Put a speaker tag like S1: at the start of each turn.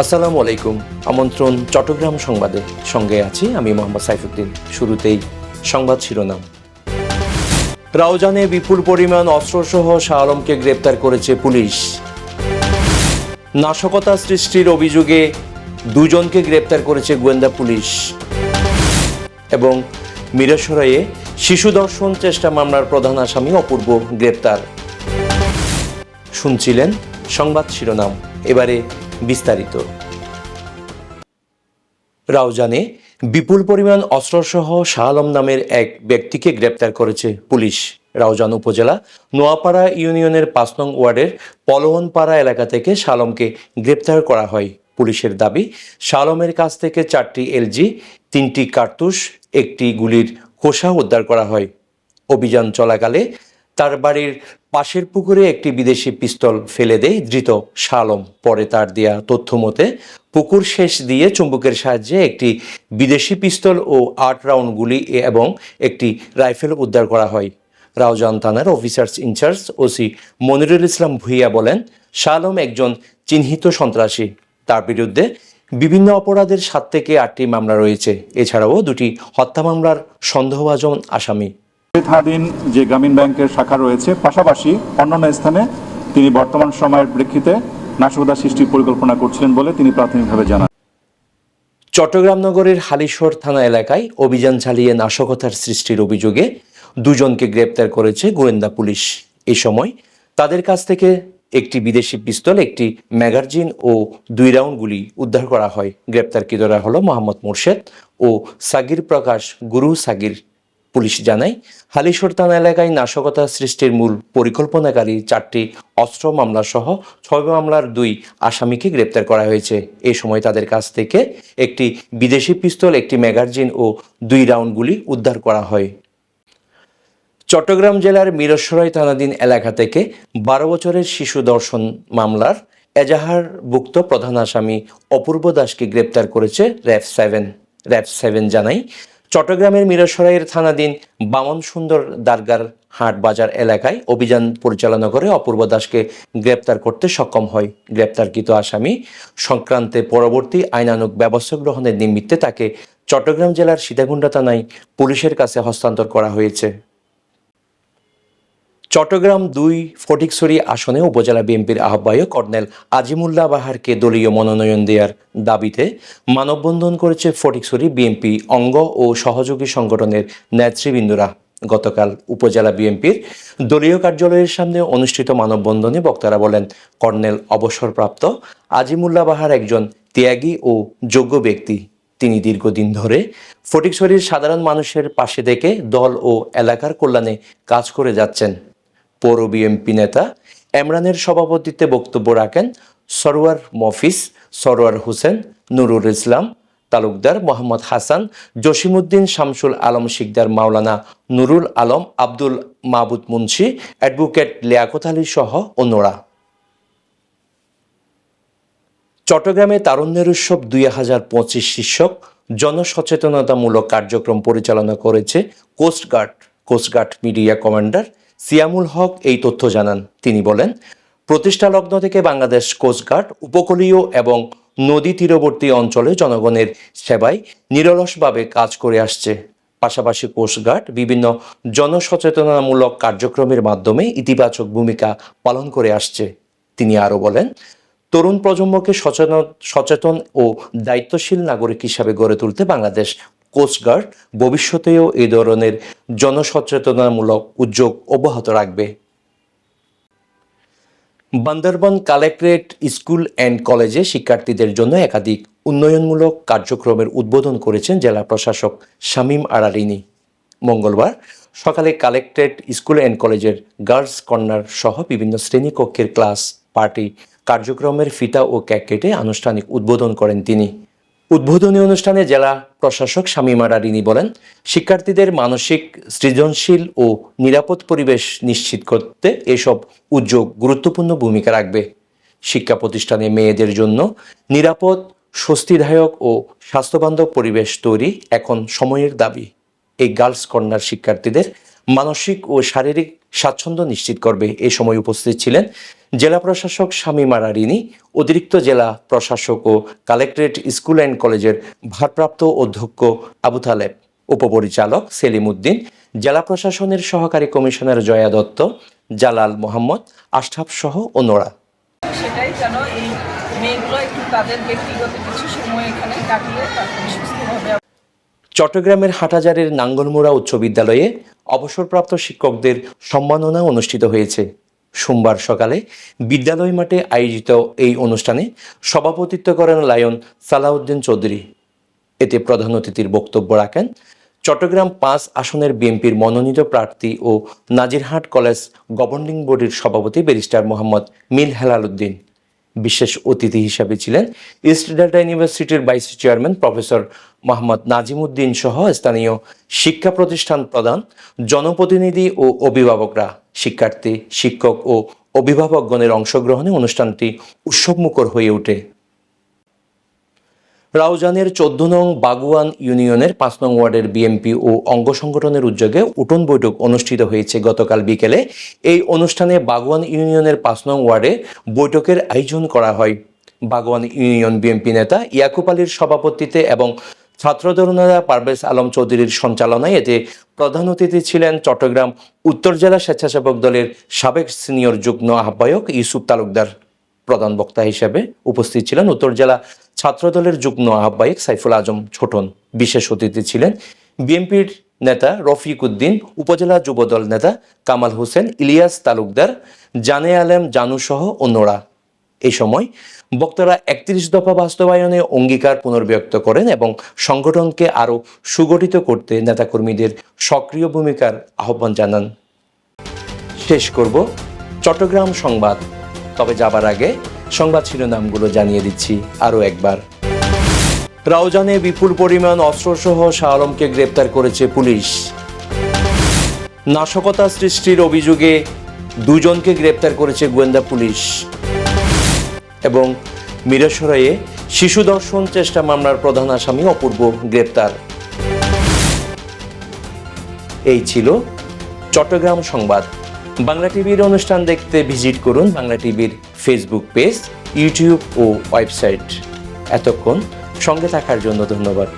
S1: আসসালামু আলাইকুম। আমন্ত্রণ চট্টগ্রাম সংবাদে। সঙ্গে আছি আমি মোহাম্মদ সাইফুদ্দিন। শুরুতেই সংবাদ শিরোনাম। রাউজানে বিপুল পরিমাণ অস্ত্রসহ শাহ আলমকে গ্রেপ্তার করেছে পুলিশ। নাশকতা সৃষ্টির অভিযোগে দুজনকে গ্রেপ্তার করেছে গোয়েন্দা পুলিশ। এবং মিরসরাইয়ে শিশু দর্শন চেষ্টা মামলার প্রধান আসামি অপূর্ব গ্রেপ্তার। শুনছিলেন সংবাদ শিরোনাম। এবারে বিস্তারিত। রাউজানে বিপুল পরিমাণ অস্ত্রসহ শাহ আলম নামের এক ব্যক্তিকে গ্রেপ্তার করেছে পুলিশ। রাউজান উপজেলা নোয়াপাড়া ইউনিয়নের পাঁচ নং ওয়ার্ডের পলোহনপাড়া এলাকা থেকে শালমকে গ্রেপ্তার করা হয়। পুলিশের দাবি, শালমের কাছ থেকে চারটি এলজি, তিনটি কার্তুস একটি গুলির খোসা উদ্ধার করা হয়। অভিযান চলাকালে তার বাড়ির পাশের পুকুরে একটি বিদেশি পিস্তল ফেলে দেয় ধৃত শালম। পরে তার দেয়া তথ্য মতে, পুকুর শেষ দিয়ে চুম্বকের সাহায্যে একটি বিদেশি পিস্তল ও আট রাউন্ড গুলি এবং একটি রাইফেল উদ্ধার করা হয়। রাউজান থানার officers in charge OC Monirul Islam Bhuiyan বলেন, শালম একজন চিহ্নিত সন্ত্রাসী। তার বিরুদ্ধে বিভিন্ন অপরাধের সাত থেকে আটটি মামলা রয়েছে। এছাড়াও দুটি হত্যা মামলার সন্দেহভাজন আসামি।
S2: থানাধীন যে গ্রামীণ ব্যাংকের শাখা রয়েছে, পাশাপাশি অন্যান্য স্থানে তিনি বর্তমান সময়ের প্রেক্ষিতে নাশকতা সৃষ্টির পরিকল্পনা করছিলেন বলে তিনি প্রাথমিকভাবে জানান।
S1: চট্টগ্রাম নগরের হালিশহর থানা এলাকায় অভিযান চালিয়ে নাশকতার সৃষ্টির অভিযোগে দুজনকে গ্রেপ্তার করেছে গোয়েন্দা পুলিশ। এই সময় তাদের কাছ থেকে একটি বিদেশি পিস্তল, একটি ম্যাগাজিন ও দুই রাউন্ড গুলি উদ্ধার করা হয়। গ্রেপ্তারকৃতরা হলো মোহাম্মদ মোর্শেদ ও সাগির প্রকাশ, গুরু সাগির। পুলিশ জানায়, হালিশহর থানা এলাকায় নাশকতা সৃষ্টির মূল পরিকল্পনাকারী চারটি অস্ত্র মামলা সহ ছয় মামলার দুই আসামিকে গ্রেপ্তার করা হয়েছে। এ সময় তাদের কাছ থেকে একটি বিদেশি পিস্তল, একটি ম্যাগাজিন ও দুই রাউন্ড গুলি উদ্ধার করা হয়। চট্টগ্রাম জেলার মিরসরাই থানাধীন এলাকা থেকে বারো বছরের শিশু দর্শন মামলার এজাহারভুক্ত প্রধান আসামি অপূর্ব দাসকে গ্রেপ্তার করেছে র্যাব সেভেন। র্যাব সেভেন জানাই চট্টগ্রামের মিরাসরাইয়ের থানাধীন বামন সুন্দর দারগার হাট বাজার এলাকায় অভিযান পরিচালনা করে অপূর্ব দাসকে গ্রেপ্তার করতে সক্ষম হয় গ্রেপ্তারকৃত আসামি। সংক্রান্তে পরবর্তী আইনানুক ব্যবস্থা গ্রহণের নিমিত্তে তাকে চট্টগ্রাম জেলার সীতাকুণ্ডা থানায় পুলিশের কাছে হস্তান্তর করা হয়েছে। চট্টগ্রাম দুই ফটিকছড়ি আসনে উপজেলা বিএনপির আহ্বায়ক কর্নেল আজিমুল্লাহ বাহারকে দলীয় মনোনয়ন দেওয়ার দাবিতে মানববন্ধন করেছে ফটিকছড়ি বিএনপি অঙ্গ ও সহযোগী সংগঠনের নেতৃবৃন্দরা। গতকাল উপজেলা বিএনপির দলীয় কার্যালয়ের সামনে অনুষ্ঠিত মানববন্ধনে বক্তারা বলেন, কর্নেল অবসরপ্রাপ্ত আজিমুল্লাহ বাহার একজন ত্যাগী ও যোগ্য ব্যক্তি। তিনি দীর্ঘদিন ধরে ফটিকছড়ির সাধারণ মানুষের পাশে থেকে দল ও এলাকার কল্যাণে কাজ করে যাচ্ছেন। পৌর বিএনপি নেতা এমরানের সভাপতিত্বে বক্তব্য রাখেন সরোয়ার মফিস সরোয়ার হোসেন, নুরুল ইসলাম, তালুকদার মোহাম্মদ হাসান, জসিমউদ্দিন শামসুল আলম শিকদার মাওলানা নুরুল আলম, আব্দুল মাহবুদ মুন্সি, অ্যাডভোকেট লিয়াকত আলী সহ অন্যরা। চট্টগ্রামে তারুণ্যের উৎসব দুই হাজার পঁচিশ শীর্ষক জনসচেতনতামূলক কার্যক্রম পরিচালনা করেছে coast guard coast guard media commander Siamul Haque এই তথ্য জানান। তিনি বলেন, প্রতিষ্ঠা লগ্ন থেকে বাংলাদেশ কোস্টগার্ড উপকূলীয় এবং নদী তীরবর্তী অঞ্চলে জনগণের সেবায় নিরলসভাবে কাজ করে আসছে। পাশাপাশি কোস্টগার্ড বিভিন্ন জনসচেতনামূলক কার্যক্রমের মাধ্যমে ইতিবাচক ভূমিকা পালন করে আসছে। তিনি আরও বলেন, তরুণ প্রজন্মকে সচেতন সচেতন ও দায়িত্বশীল নাগরিক হিসাবে গড়ে তুলতে বাংলাদেশ কোস্টগার্ড ভবিষ্যতেও এই ধরনের জনসচেতনামূলক উদ্যোগ অব্যাহত রাখবে। বান্দরবান কালেক্টরেট স্কুল অ্যান্ড কলেজে শিক্ষার্থীদের জন্য একাধিক উন্নয়নমূলক কার্যক্রমের উদ্বোধন করেছেন জেলা প্রশাসক শামীম আরারিনী। মঙ্গলবার সকালে কালেক্টরেট স্কুল অ্যান্ড কলেজের গার্লস কর্নার সহ বিভিন্ন শ্রেণীকক্ষের ক্লাস, পার্টি, কার্যক্রমের ফিতা ও কেক কেটে আনুষ্ঠানিক উদ্বোধন করেন তিনি। উদ্বোধনী অনুষ্ঠানে জেলা প্রশাসক শামীমা রারিনী বলেন, শিক্ষার্থীদের মানসিক সৃজনশীল ও নিরাপদ পরিবেশ নিশ্চিত করতে এসব উদ্যোগ গুরুত্বপূর্ণ ভূমিকা রাখবে। শিক্ষা প্রতিষ্ঠানে মেয়েদের জন্য নিরাপদ, স্বস্তিদায়ক ও স্বাস্থ্যবান্ধব পরিবেশ তৈরি এখন সময়ের দাবি। এই গার্লস কর্নার শিক্ষার্থীদের মানসিক ও শারীরিক স্বাচ্ছন্দ্য নিশ্চিত করবে। এ সময় উপস্থিত ছিলেন জেলা প্রশাসক শামীমা রারিনী, অতিরিক্ত জেলা প্রশাসক ও কালেক্টরেট স্কুল অ্যান্ড কলেজের ভারপ্রাপ্ত অধ্যক্ষ আবু তালেব, উপপরিচালক সেলিম উদ্দিন, জেলা প্রশাসনের সহকারী কমিশনার জয়া দত্ত, জালাল মোহাম্মদ, আশরাফ সহ অন্যরা।
S3: সেটাই যেন এই মেয়েগুলো একটু তাদের ব্যক্তিগত কিছু সময় এখানে কাটিয়ে তারপরে
S1: চট্টগ্রামের হাটাজারের নাঙ্গলমুড়া উচ্চ বিদ্যালয়ে অবসরপ্রাপ্ত শিক্ষকদের সম্মাননা অনুষ্ঠিত হয়েছে। সোমবার সকালে বিদ্যালয় মাঠে আয়োজিত এই অনুষ্ঠানে সভাপতিত্ব করেন লায়ন সালাউদ্দিন চৌধুরী। এতে প্রধান অতিথির বক্তব্য রাখেন চট্টগ্রাম পাঁচ আসনের বিএনপির মনোনীত প্রার্থী ও নাজিরহাট কলেজ গভর্নিং বডির সভাপতি ব্যারিস্টার মোহাম্মদ মিল হেলাল উদ্দিন। বিশেষ অতিথি হিসাবে ছিলেন ইস্ট ডেল্টা ইউনিভার্সিটির vice chairman professor Mohammad Nazim Uddin সহ স্থানীয় শিক্ষা প্রতিষ্ঠান প্রধান, জনপ্রতিনিধি ও অভিভাবকরা, শিক্ষার্থী, শিক্ষক ও অভিভাবকগণের অংশগ্রহণে অনুষ্ঠানটি উৎসবমুখর হয়ে ওঠে। রাউজানের চোদ্দ নং বাগুয়ান ইউনিয়নের পাঁচ নং ওয়ার্ডের বিএমপি ও অঙ্গ সংগঠনের উদ্যোগে উঠোন বৈঠক অনুষ্ঠিত হয়েছে গতকাল বিকেলে। এই অনুষ্ঠানে বাগুয়ান ইউনিয়নের পাঁচ নং ওয়ার্ডে বৈঠকের আয়োজন করা হয়। বাগুয়ান ইউনিয়ন বিএনপি নেতা ইয়াকুব আলীর সভাপতিত্বে এবং ছাত্রদল নেতা পারভেজ আলম চৌধুরীর সঞ্চালনায় এতে প্রধান অতিথি ছিলেন চট্টগ্রাম উত্তর জেলা স্বেচ্ছাসেবক দলের সাবেক সিনিয়র যুগ্ম আহ্বায়ক ইউসুফ তালুকদার। প্রধান বক্তা হিসেবে উপস্থিত ছিলেন উত্তর জেলা ছাত্রদলের যুগ্ম আহ্বায়ক সাইফুল আজম ছোটন। বিশেষ অতিথি ছিলেন বিএনপির নেতা রফিক উদ্দিন, উপজেলা যুবদল নেতা কামাল হোসেন, ইলিয়াস তালুকদার, জানে আলেম, জানু সহ অন্যরা। এই সময় বক্তারা একত্রিশ দফা বাস্তবায়নে অঙ্গীকার পুনর্ব্যক্ত করেন এবং সংগঠনকে আরও সুগঠিত করতে নেতাকর্মীদের সক্রিয় ভূমিকার আহ্বান জানান। শেষ করব চট্টগ্রাম সংবাদ। তবে যাবার আগে সংবাদ শিরোনামগুলো জানিয়ে দিচ্ছি আরও একবার। রাউজানে বিপুল পরিমাণ অস্ত্রসহ শাহ আলমকে গ্রেপ্তার করেছে পুলিশ। নাশকতা সৃষ্টির অভিযোগে দুজনকে গ্রেপ্তার করেছে গোয়েন্দা পুলিশ। এবং মিরসরাইয়ে শিশু দর্শন চেষ্টা মামলার প্রধান আসামি অপূর্ব গ্রেপ্তার। এই ছিল চট্টগ্রাম সংবাদ। বাংলা টিভির অনুষ্ঠান দেখতে ভিজিট করুন বাংলা টিভির ফেসবুক পেজ, ইউটিউব ও ওয়েবসাইট। এতক্ষণ সঙ্গে থাকার জন্য ধন্যবাদ।